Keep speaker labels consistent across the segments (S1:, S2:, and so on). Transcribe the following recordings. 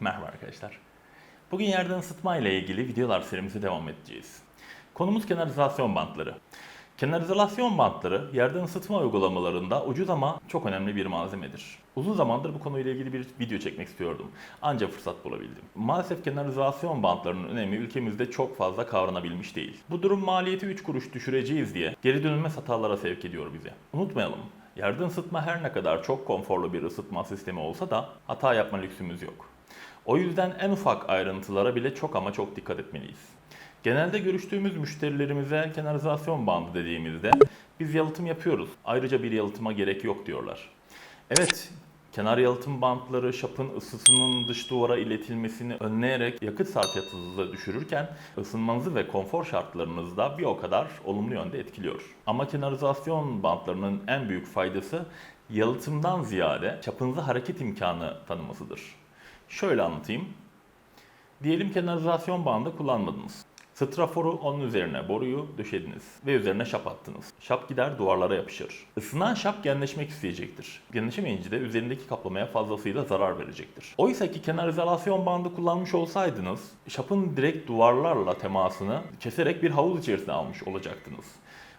S1: Merhaba arkadaşlar. Bugün yerden ısıtma ile ilgili videolar serimize devam edeceğiz. Konumuz kenalizasyon bantları. Kenalizasyon bantları yerden ısıtma uygulamalarında ucuz ama çok önemli bir malzemedir. Uzun zamandır bu konuyla ilgili bir video çekmek istiyordum. Ancak fırsat bulabildim. Maalesef kenalizasyon bantlarının önemi ülkemizde çok fazla kavranabilmiş değil. Bu durum maliyeti 3 kuruş düşüreceğiz diye geri dönülmez hatalara sevk ediyor bize. Unutmayalım, yerden ısıtma her ne kadar çok konforlu bir ısıtma sistemi olsa da hata yapma lüksümüz yok. O yüzden en ufak ayrıntılara bile çok ama çok dikkat etmeliyiz. Genelde görüştüğümüz müşterilerimize kenalizasyon bandı dediğimizde biz yalıtım yapıyoruz. Ayrıca bir yalıtıma gerek yok diyorlar. Evet, kenar yalıtım bantları şapın ısısının dış duvara iletilmesini önleyerek yakıt sarfiyatınızı düşürürken ısınmanızı ve konfor şartlarınızı da bir o kadar olumlu yönde etkiliyor. Ama kenalizasyon bantlarının en büyük faydası yalıtımdan ziyade çapınıza hareket imkanı tanımasıdır. Şöyle anlatayım. Diyelim kenalizasyon bandı kullanmadınız. Straforu onun üzerine boruyu döşediniz ve üzerine şap attınız. Şap gider duvarlara yapışır. Isınan şap genleşmek isteyecektir. Genleşemeyince de üzerindeki kaplamaya fazlasıyla zarar verecektir. Oysa ki kenarizalasyon bandı kullanmış olsaydınız şapın direkt duvarlarla temasını keserek bir havuz içerisine almış olacaktınız.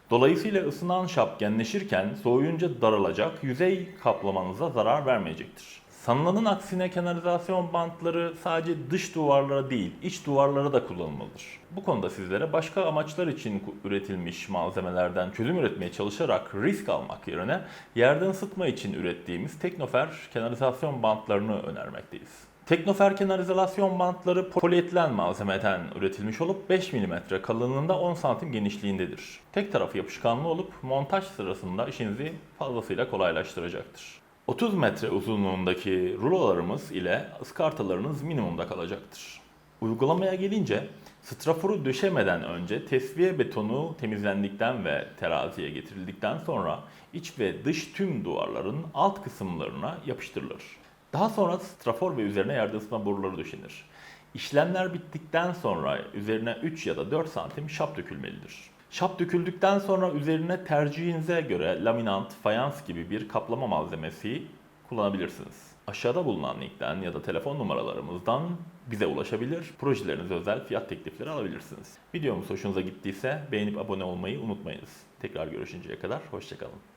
S1: Dolayısıyla ısınan şap genleşirken soğuyunca daralacak, yüzey kaplamanıza zarar vermeyecektir. Sanılanın aksine kenalizasyon bantları sadece dış duvarlara değil, iç duvarlara da kullanılmalıdır. Bu konuda sizlere başka amaçlar için üretilmiş malzemelerden çözüm üretmeye çalışarak risk almak yerine yerden ısıtma için ürettiğimiz Teknofer kenalizasyon bantlarını önermekteyiz. Teknofer kenalizasyon bantları polietilen malzemeden üretilmiş olup 5 mm kalınlığında 10 cm genişliğindedir. Tek tarafı yapışkanlı olup montaj sırasında işinizi fazlasıyla kolaylaştıracaktır. 30 metre uzunluğundaki rulolarımız ile ıskartalarınız minimumda kalacaktır. Uygulamaya gelince straforu döşemeden önce tesviye betonu temizlendikten ve teraziye getirildikten sonra iç ve dış tüm duvarların alt kısımlarına yapıştırılır. Daha sonra strafor ve üzerine yerde ısıtma boruları döşenir. İşlemler bittikten sonra üzerine 3 ya da 4 santim şap dökülmelidir. Şap döküldükten sonra üzerine tercihinize göre laminant, fayans gibi bir kaplama malzemesi kullanabilirsiniz. Aşağıda bulunan linkten ya da telefon numaralarımızdan bize ulaşabilir, projelerinize özel fiyat teklifleri alabilirsiniz. Videomuz hoşunuza gittiyse beğenip abone olmayı unutmayınız. Tekrar görüşünceye kadar hoşçakalın.